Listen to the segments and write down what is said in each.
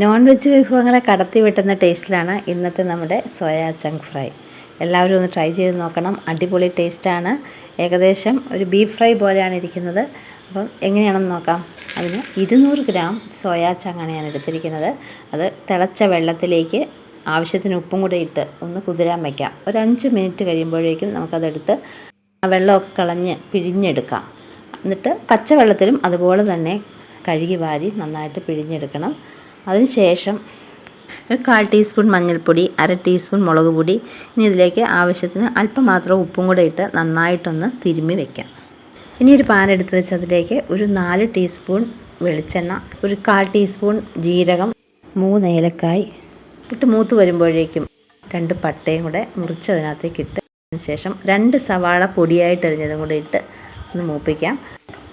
Non veg വിഭവങ്ങളെ കടത്തി വെട്ടുന്ന ടേസ്റ്റിലാണ് ഇന്നത്തെ നമ്മുടെ സോയാ ചങ്ക് ഫ്രൈ എല്ലാവരും ഒന്ന് ട്രൈ ചെയ്ത് നോക്കണം. അടിപൊളി ടേസ്റ്റാണ് ഏകദേശം ഒരു ബീഫ് ഫ്രൈ പോലെയാണ് ഇരിക്കുന്നത്. അപ്പം എങ്ങനെയാണെന്ന് നോക്കാം. അതിന് ഇരുന്നൂറ് ഗ്രാം സോയാ ചങ്ങാണ് ഞാൻ എടുത്തിരിക്കുന്നത്. അത് തിളച്ച വെള്ളത്തിലേക്ക് ആവശ്യത്തിന് ഉപ്പും കൂടെ ഇട്ട് ഒന്ന് കുതിരാൻ വയ്ക്കാം ഒരു അഞ്ച് മിനിറ്റ് കഴിയുമ്പോഴേക്കും നമുക്കതെടുത്ത് വെള്ളമൊക്കെ കളഞ്ഞ് പിഴിഞ്ഞെടുക്കാം. എന്നിട്ട് പച്ചവെള്ളത്തിലും അതുപോലെ തന്നെ കഴുകി വാരി നന്നായിട്ട് പിഴിഞ്ഞെടുക്കണം. അതിനുശേഷം ഒരു കാൽ ടീസ്പൂൺ മഞ്ഞൾപ്പൊടി അര ടീസ്പൂൺ മുളക് പൊടി. ഇനി ഇതിലേക്ക് ആവശ്യത്തിന് അല്പം മാത്രം ഉപ്പും കൂടെ ഇട്ട് നന്നായിട്ടൊന്ന് തിരുമ്മി വെക്കാം. ഇനി ഒരു പാൻ എടുത്ത് വെച്ച് അതിലേക്ക് ഒരു നാല് ടീസ്പൂൺ വെളിച്ചെണ്ണ ഒരു കാൽ ടീസ്പൂൺ ജീരകം മൂന്ന് ഏലക്കായ്. ഇട്ട് മൂത്ത് വരുമ്പോഴേക്കും രണ്ട് പട്ടയും കൂടെ മുറിച്ച് അതിനകത്തേക്ക് ഇട്ട് ശേഷം രണ്ട് സവാള പൊടിയായിട്ട് അരിഞ്ഞതും കൂടെ ഇട്ട് ഒന്ന് മൂപ്പിക്കാം.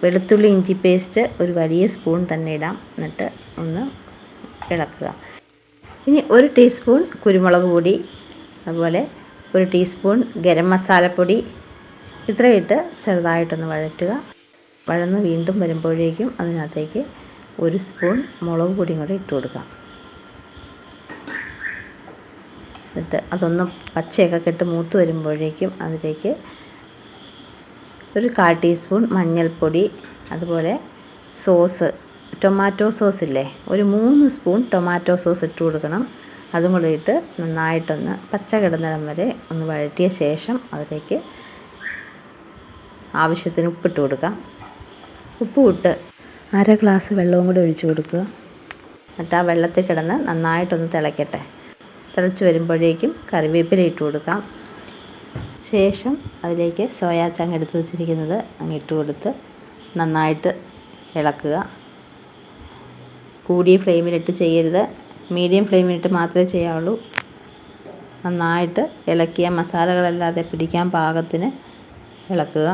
വെളുത്തുള്ളി ഇഞ്ചി പേസ്റ്റ് ഒരു വലിയ സ്പൂൺ തന്നെ ഇടാം. എന്നിട്ട് ഒന്ന് ഇളക്കുക. ഇനി ഒരു ടീസ്പൂൺ കുരുമുളക് പൊടി അതുപോലെ ഒരു ടീസ്പൂൺ ഗരം മസാലപ്പൊടി ഇത്രയിട്ട് ചെറുതായിട്ടൊന്ന് വഴറ്റുക. വഴന്ന് വീണ്ടും വരുമ്പോഴേക്കും അതിനകത്തേക്ക് ഒരു സ്പൂൺ മുളക് പൊടിയും കൂടെ ഇട്ട് കൊടുക്കാം എന്നിട്ട് അതൊന്ന് പച്ചയൊക്കെ കെട്ട് മൂത്ത് വരുമ്പോഴേക്കും അതിലേക്ക് ഒരു കാൽ ടീസ്പൂൺ മഞ്ഞൾപ്പൊടി അതുപോലെ സോസ് ടൊമാറ്റോ സോസ് ഇല്ലേ ഒരു മൂന്ന് സ്പൂൺ ടൊമാറ്റോ സോസ് ഇട്ട് കൊടുക്കണം. അതും കൂടെ ഇട്ട് നന്നായിട്ടൊന്ന് പച്ച കിടന്നിടം വരെ ഒന്ന് വഴറ്റിയ ശേഷം അതിലേക്ക് ആവശ്യത്തിന് ഉപ്പിട്ട് കൊടുക്കാം. ഉപ്പ് ഇട്ട് അര ഗ്ലാസ് വെള്ളവും കൂടി ഒഴിച്ച് കൊടുക്കുക. എന്നിട്ട് ആ വെള്ളത്തിൽ കിടന്ന് നന്നായിട്ടൊന്ന് തിളയ്ക്കട്ടെ തിളച്ച് വരുമ്പോഴേക്കും കറിവേപ്പില ഇട്ട് കൊടുക്കാം. ശേഷം അതിലേക്ക് സോയാ എടുത്ത് വെച്ചിരിക്കുന്നത് അങ്ങ് ഇട്ട് കൊടുത്ത് നന്നായിട്ട് ഇളക്കുക. കൂടിയ ഫ്ലെയിമിലിട്ട് ചെയ്യരുത്. മീഡിയം ഫ്ലെയിമിലിട്ട് മാത്രമേ ചെയ്യാവുള്ളൂ. നന്നായിട്ട് ഇളക്കിയ മസാലകളല്ലാതെ പിടിക്കാൻ പാകത്തിന് ഇളക്കുക.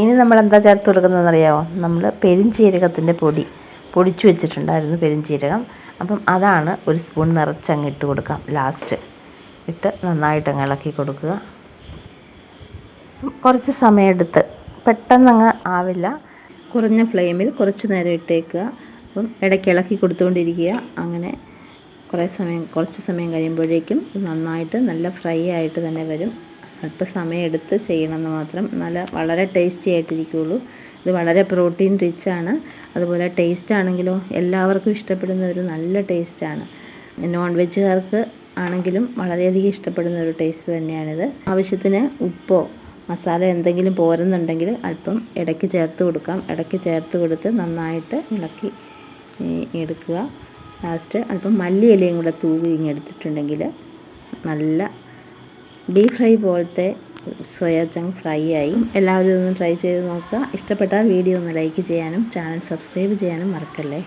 ഇനി നമ്മൾ എന്താ ചേർത്ത് കൊടുക്കുന്നതെന്ന് അറിയാമോ നമ്മൾ പെരിഞ്ചീരകത്തിന്റെ പൊടി പൊടിച്ചു വെച്ചിട്ടുണ്ടായിരുന്നു പെരിഞ്ചീരകം. അപ്പം അതാണ് ഒരു സ്പൂൺ നിറച്ചങ്ങ് ഇട്ട് കൊടുക്കാം. ലാസ്റ്റ് ഇട്ട് നന്നായിട്ട് അങ്ങ് ഇളക്കി കൊടുക്കുക. കുറച്ച് സമയമെടുത്ത് പെട്ടെന്നങ്ങ് ആവില്ല. കുറഞ്ഞ ഫ്ലെയിമിൽ കുറച്ച് നേരം ഇട്ടേക്കുക. അപ്പം ഇടയ്ക്ക് ഇളക്കി കൊടുത്തുകൊണ്ടിരിക്കുക. അങ്ങനെ കുറേ സമയം കുറച്ച് സമയം കഴിയുമ്പോഴേക്കും നന്നായിട്ട് നല്ല ഫ്രൈ ആയിട്ട് തന്നെ വരും. അല്പം സമയമെടുത്ത് ചെയ്യണമെന്ന് മാത്രം. നല്ല വളരെ ടേസ്റ്റി ആയിട്ടിരിക്കുകയുള്ളൂ. ഇത് വളരെ പ്രോട്ടീൻ റിച്ച് ആണ്. അതുപോലെ ടേസ്റ്റ് ആണെങ്കിലോ എല്ലാവർക്കും ഇഷ്ടപ്പെടുന്ന ഒരു നല്ല ടേസ്റ്റാണ് നോൺ വെജുകാർക്ക് ആണെങ്കിലും വളരെയധികം ഇഷ്ടപ്പെടുന്ന ഒരു ടേസ്റ്റ് തന്നെയാണിത്. ആവശ്യത്തിന് ഉപ്പോ മസാല എന്തെങ്കിലും പോരുന്നുണ്ടെങ്കിൽ അല്പം ഇടയ്ക്ക് ചേർത്ത് കൊടുക്കാം. ഇടയ്ക്ക് ചേർത്ത് കൊടുത്ത് നന്നായിട്ട് ഇളക്കി എടുക്കുക. ലാസ്റ്റ് അല്പം മല്ലിയിലയും കൂടെ തൂവി ഇങ്ങെടുത്തിട്ടുണ്ടെങ്കിൽ നല്ല ഡീപ് ഫ്രൈ പോലത്തെ സോയാ ചങ്ക് ഫ്രൈ ആയി. എല്ലാവരും ഒന്ന് ട്രൈ ചെയ്ത് നോക്കുക. ഇഷ്ടപ്പെട്ടാൽ വീഡിയോ ഒന്ന് ലൈക്ക് ചെയ്യാനും ചാനൽ സബ്സ്ക്രൈബ് ചെയ്യാനും മറക്കല്ലേ.